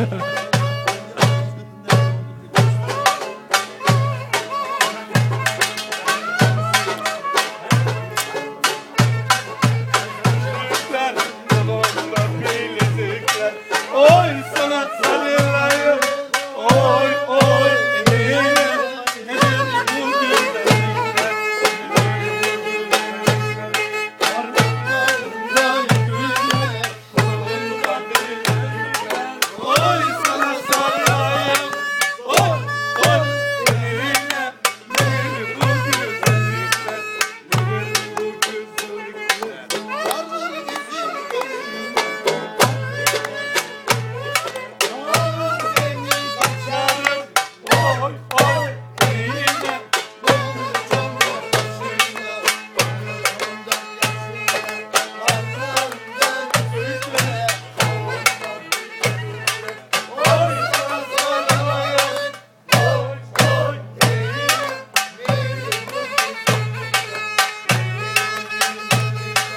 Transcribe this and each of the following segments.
Ha ha ha!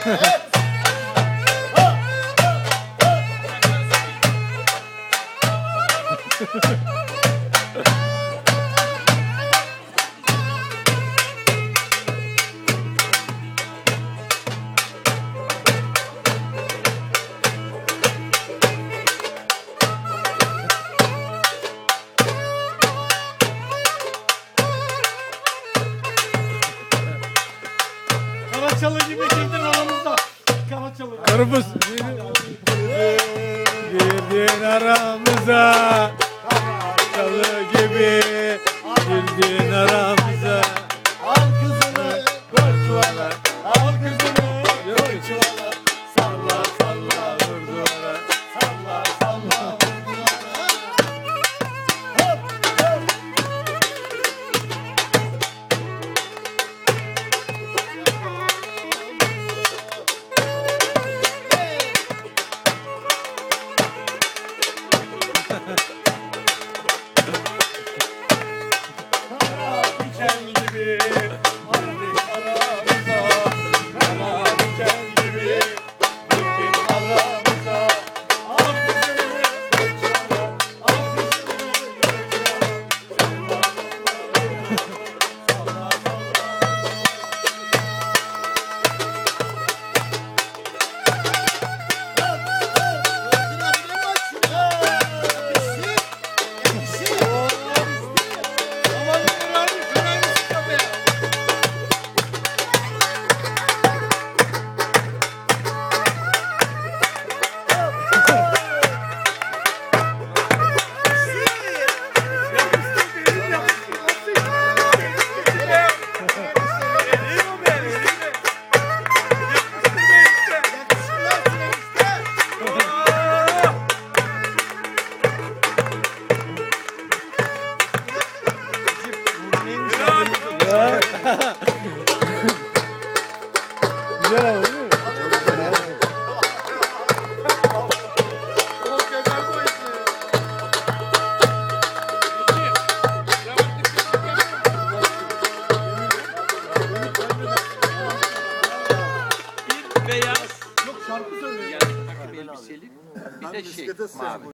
Ha ha ha! Kırmız. Girdin aramıza. Çalı gibi. Girdin aramıza. Yeah. Güzel beyaz. Yok şarkı söylüyor. Bir de şey mavi.